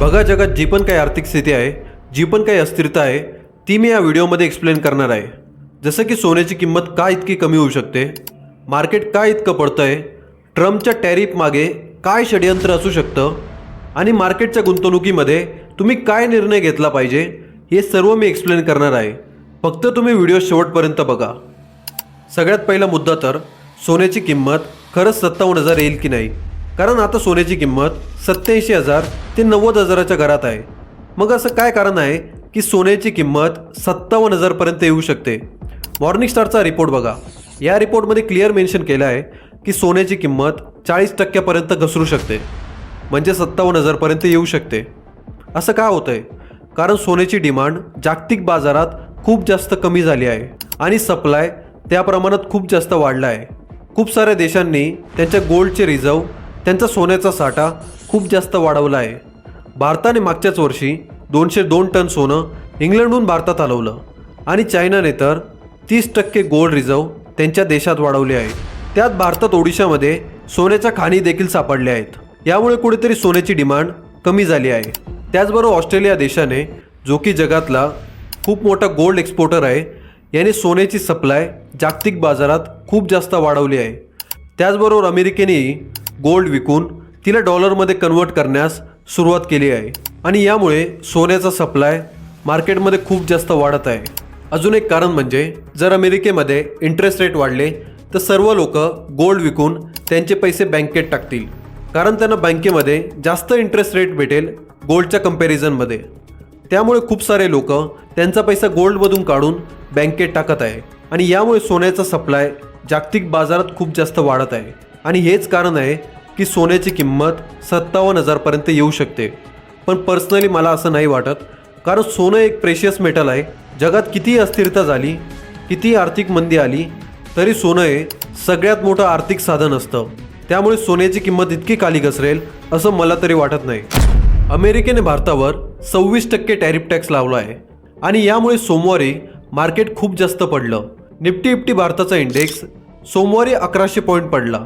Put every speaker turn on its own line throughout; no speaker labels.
बघा जगात जी पण काही आर्थिक स्थिती आहे जी पण काही अस्थिरता आहे ती मी या व्हिडिओमध्ये एक्सप्लेन करणार आहे. जसं की सोन्याची किंमत का इतकी कमी होऊ शकते? मार्केट का इतकं पडतं आहे ट्रम्पच्या टॅरिफ मागे काय षडयंत्र असू शकतं? आणि मार्केटच्या गुंतवणुकीमध्ये तुम्ही काय निर्णय घेतला पाहिजे? हे सर्व मी एक्सप्लेन करणार आहे. फक्त तुम्ही व्हिडिओ शेवटपर्यंत बघा. सगळ्यात पहिला मुद्दा तर सोन्याची किंमत खरंच सत्तावन्न हजार येईल की नाही? कारण आता सोन्याची किंमत सत्याऐंशी हजार ते नव्वद हजाराच्या घरात आहे. मग असं काय कारण आहे की सोन्याची किंमत सत्तावन्न हजारपर्यंत येऊ शकते? मॉर्निंग स्टारचा रिपोर्ट बघा. या रिपोर्टमध्ये क्लिअर मेन्शन केलं आहे की सोन्याची किंमत चाळीस टक्क्यापर्यंत घसरू शकते. म्हणजे सत्तावन्न हजारपर्यंत येऊ शकते. असं का होतं आहे कारण सोन्याची डिमांड जागतिक बाजारात खूप जास्त कमी झाली आहे आणि सप्लाय त्या प्रमाणात खूप जास्त वाढला आहे. खूप साऱ्या देशांनी त्यांच्या गोल्डचे रिझर्व त्यांचा सोन्याचा साठा खूप जास्त वाढवला आहे. भारताने मागच्याच वर्षी दोनशे दोन टन सोनं इंग्लंडहून भारतात हलवलं आणि चायनाने तर तीस टक्के गोल्ड रिझर्व त्यांच्या देशात वाढवले आहे. त्यात भारतात ओडिशामध्ये सोन्याच्या खाणी देखील सापडल्या आहेत. यामुळे कुठेतरी सोन्याची डिमांड कमी झाली आहे. त्याचबरोबर ऑस्ट्रेलिया देशाने जो की जगातला खूप मोठा गोल्ड एक्सपोर्टर आहे याने सोन्याची सप्लाय जागतिक बाजारात खूप जास्त वाढवली आहे. त्याचबरोबर अमेरिकेनेही गोल्ड विकून तिला डॉलरमध्ये कन्वर्ट करण्यास सुरुवात केली आहे. आणि यामुळे सोन्याचा सप्लाय मार्केटमध्ये खूप जास्त वाढत आहे. अजून एक कारण म्हणजे जर अमेरिकेमध्ये इंटरेस्ट रेट वाढले तर सर्व लोक गोल्ड विकून त्यांचे पैसे बँकेत टाकतील. कारण त्यांना बँकेमध्ये जास्त इंटरेस्ट रेट भेटेल गोल्डच्या कम्पॅरिझनमध्ये त्यामुळे खूप सारे लोक त्यांचा पैसा गोल्डमधून काढून बँकेत टाकत आहे. आणि यामुळे सोन्याचा सप्लाय जागतिक बाजारात खूप जास्त वाढत आहे. आणि हेच कारण आहे की सोन्याची किंमत सत्तावन्न हजारपर्यंत येऊ शकते. पण पर्सनली मला असं नाही वाटत कारण सोनं एक प्रेशियस मेटल आहे. जगात कितीही अस्थिरता झाली कितीही आर्थिक मंदी आली तरी सोनं हे सगळ्यात मोठं आर्थिक साधन असतं. त्यामुळे सोन्याची किंमत इतकी खाली घसरेल असं मला तरी वाटत नाही. अमेरिकेने भारतावर सव्वीस टक्के टॅरिफ टॅक्स लावला आहे. आणि यामुळे सोमवारी मार्केट खूप जास्त पडलं. निफ्टी इफ्टी भारताचा इंडेक्स सोमवारी अकराशे पॉईंट पडला.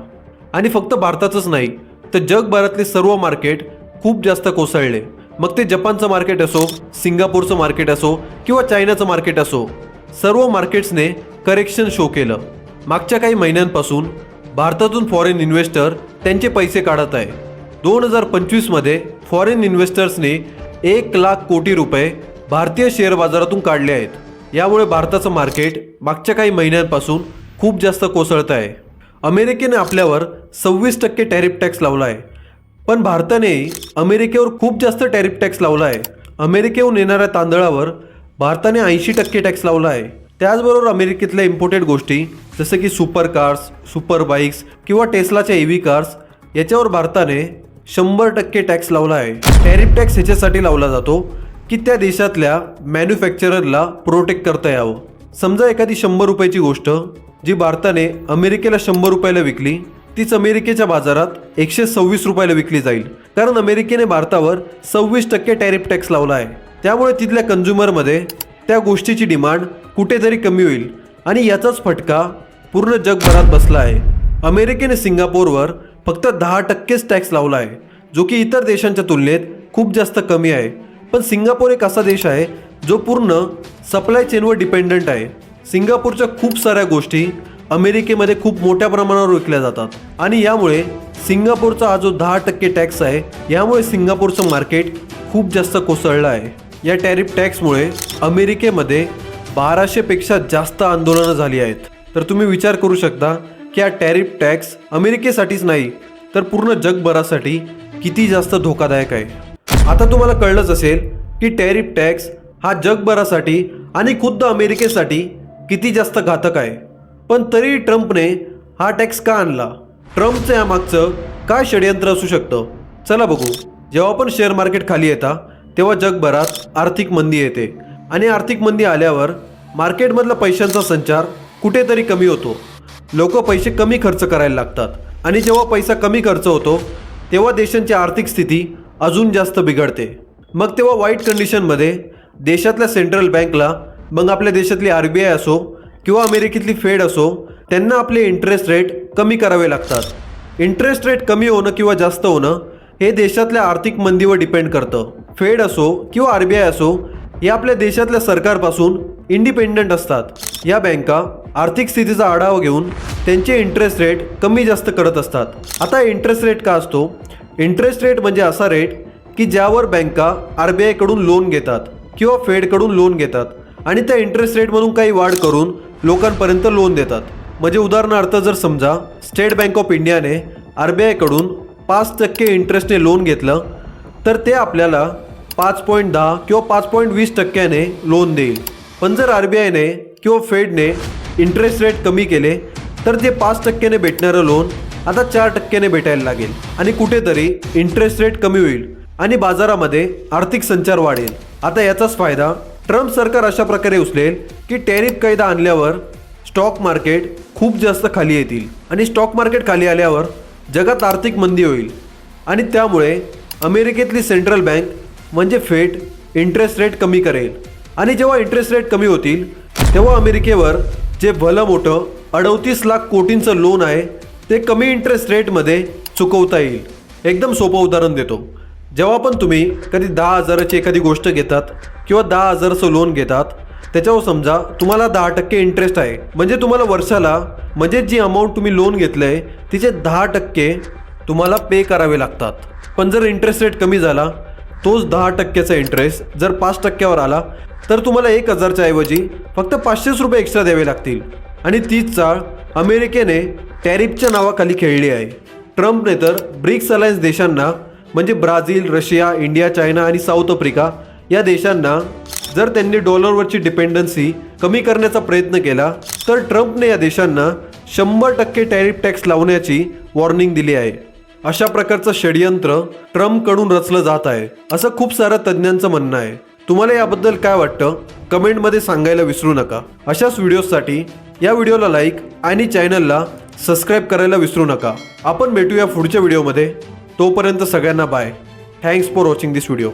आणि फक्त भारताचंच नाही तर जगभरातले सर्व मार्केट खूप जास्त कोसळले. मग ते जपानचं मार्केट असो सिंगापूरचं मार्केट असो किंवा चायनाचं मार्केट असो सर्व मार्केट्सने करेक्शन शो केलं. मागच्या काही महिन्यांपासून भारतातून फॉरेन इन्व्हेस्टर त्यांचे पैसे काढत आहे. दोन हजार पंचवीसमध्ये फॉरेन इन्व्हेस्टर्सने एक लाख कोटी रुपये भारतीय शेअर बाजारातून काढले आहेत. यामुळे भारताचं मार्केट मागच्या काही महिन्यांपासून खूप जास्त कोसळत आहे. अमेरिकेने आपल्यावर सव्वीस टक्के टॅरिफ टॅक्स लावला आहे. पण भारताने अमेरिकेवर खूप जास्त टॅरिफ टॅक्स लावला आहे. अमेरिकेहून येणाऱ्या तांदळावर भारताने ऐंशी टक्के टॅक्स लावला आहे. त्याचबरोबर अमेरिकेतल्या इम्पोर्टेड गोष्टी जसं की सुपर कार्स सुपर बाईक्स किंवा टेस्लाच्या ई व्ही कार्स याच्यावर भारताने शंभर टक्के टॅक्स लावला आहे. टॅरिफ टॅक्स ह्याच्यासाठी लावला जातो की त्या देशातल्या मॅन्युफॅक्चररला प्रोटेक्ट करता यावं. समजा एखादी शंभर रुपयाची गोष्ट जी भारताने अमेरिकेला शंभर रुपयाला विकली तीच अमेरिकेच्या बाजारात एकशे सव्वीस रुपयाला विकली जाईल. कारण अमेरिकेने भारतावर सव्वीस टक्के टॅरिफ टॅक्स लावला आहे. त्यामुळे तिथल्या कन्झ्युमरमध्ये त्या गोष्टीची डिमांड कुठेतरी कमी होईल आणि याचाच फटका पूर्ण जगभरात बसला आहे. अमेरिकेने सिंगापूरवर फक्त दहा टक्केच टॅक्स लावला आहे जो की इतर देशांच्या तुलनेत खूप जास्त कमी आहे. पण सिंगापूर एक असा देश आहे जो पूर्ण सप्लाय चेनवर डिपेंडंट आहे. सिंगापूरच्या खूप साऱ्या गोष्टी अमेरिकेमध्ये खूप मोठ्या प्रमाणावर विकल्या जातात. आणि यामुळे सिंगापूरचा हा जो दहा टक्के टॅक्स आहे यामुळे सिंगापूरचं मार्केट खूप जास्त कोसळलं आहे. या टॅरिफ टॅक्समुळे अमेरिकेमध्ये बाराशेपेक्षा जास्त आंदोलनं झाली आहेत. तर तुम्ही विचार करू शकता की हा टॅरिफ टॅक्स अमेरिकेसाठीच नाही तर पूर्ण जगभरासाठी किती जास्त धोकादायक आहे. आता तुम्हाला कळलंच असेल की टॅरिफ टॅक्स हा जगभरासाठी आणि खुद्द अमेरिकेसाठी किती जास्त घातक आहे. पण तरी ट्रम्पने हा टॅक्स का आणला? ट्रम्पचं यामागचं काय षडयंत्र असू शकतं? चला बघू. जेव्हा पण शेअर मार्केट खाली येता तेव्हा जगभरात आर्थिक मंदी येते. आणि आर्थिक मंदी आल्यावर मार्केटमधला पैशांचा संचार कुठेतरी कमी होतो. लोक पैसे कमी खर्च करायला लागतात. आणि जेव्हा पैसा कमी खर्च होतो तेव्हा देशांची आर्थिक स्थिती अजून जास्त बिघडते. मग तेव्हा वाईट कंडिशनमध्ये देशातल्या सेंट्रल बँकला मग आपल्या देशातली आर बी आय असो किंवा अमेरिकेतली फेड असो त्यांना आपले इंटरेस्ट रेट कमी करावे लागतात. इंटरेस्ट रेट कमी होणं किंवा जास्त होणं हे देशातल्या आर्थिक मंदीवर डिपेंड करतं. फेड असो किंवा आर बी आय असो हे आपल्या देशातल्या सरकारपासून इंडिपेंडंट असतात. या बँका आर्थिक स्थितीचा आढावा घेऊन त्यांचे इंटरेस्ट रेट कमी जास्त करत असतात. आता इंटरेस्ट रेट का असतो? इंटरेस्ट रेट म्हणजे असा रेट की ज्यावर बँका आर बी आयकडून लोन घेतात किंवा फेडकडून लोन घेतात. आणि त्या इंटरेस्ट रेटमधून काही वाढ करून लोकांपर्यंत लोन देतात. म्हणजे उदाहरणार्थ जर समजा स्टेट बँक ऑफ इंडियाने आर बी आयकडून पाच टक्के इंटरेस्टने लोन घेतलं तर ते आपल्याला पाच पॉईंट दहा किंवा पाच पॉईंट वीस टक्क्याने लोन देईल. पण जर आर बी आयने किंवा फेडने इंटरेस्ट रेट कमी केले तर ते पाच टक्क्याने भेटणारं लोन आता चार टक्क्याने भेटायला लागेल आणि कुठेतरी इंटरेस्ट रेट कमी होईल आणि बाजारामध्ये आर्थिक संचार वाढेल. आता याचाच फायदा ट्रम्प सरकार अशा प्रकारे उचलेल की टॅरिफ कायदा आणल्यावर स्टॉक मार्केट खूप जास्त खाली येतील आणि स्टॉक मार्केट खाली आल्यावर जगात आर्थिक मंदी होईल. आणि त्यामुळे अमेरिकेतली सेंट्रल बँक म्हणजे फेट इंटरेस्ट रेट कमी करेल. आणि जेव्हा इंटरेस्ट रेट कमी होतील तेव्हा अमेरिकेवर जे भलं मोठं अडतीस लाख कोटींचं लोन आहे ते कमी इंटरेस्ट रेटमध्ये चुकवता येईल. एकदम सोपं उदाहरण देतो. जेव्हा पण तुम्ही कधी दहा हजाराची एखादी गोष्ट घेतात किंवा दहा हजाराचं लोन घेतात त्याच्यावर समजा तुम्हाला दहा टक्के इंटरेस्ट आहे. म्हणजे तुम्हाला वर्षाला म्हणजे जी अमाऊंट तुम्ही लोन घेतलं आहे तिचे दहा टक्के तुम्हाला पे करावे लागतात. पण जर इंटरेस्ट रेट कमी झाला तोच दहा टक्क्याचा इंटरेस्ट जर पाच टक्क्यावर आला तर तुम्हाला एक हजारच्या ऐवजी फक्त पाचशेच रुपये एक्स्ट्रा द्यावे लागतील. आणि तीच चाळ अमेरिकेने टॅरिफच्या नावाखाली खेळली आहे. ट्रम्पने तर ब्रिक्स अलायन्स देशांना म्हणजे ब्राझील रशिया इंडिया चायना आणि साऊथ आफ्रिका या देशांना जर त्यांनी डॉलरवरची डिपेंडन्सी कमी करण्याचा प्रयत्न केला तर ट्रम्पने या देशांना शंभर टक्के टॅरिफ टॅक्स लावण्याची वॉर्निंग दिली आहे. अशा प्रकारचं षडयंत्र ट्रम्पकडून रचलं जात आहे असं खूप साऱ्या तज्ज्ञांचं म्हणणं आहे. तुम्हाला याबद्दल काय वाटतं? कमेंटमध्ये सांगायला विसरू नका. अशाच व्हिडिओसाठी या व्हिडिओला लाईक आणि चॅनलला सबस्क्राईब करायला विसरू नका. आपण भेटूया पुढच्या व्हिडिओमध्ये. तोपर्यंत सगळ्यांना bye thanks for watching this video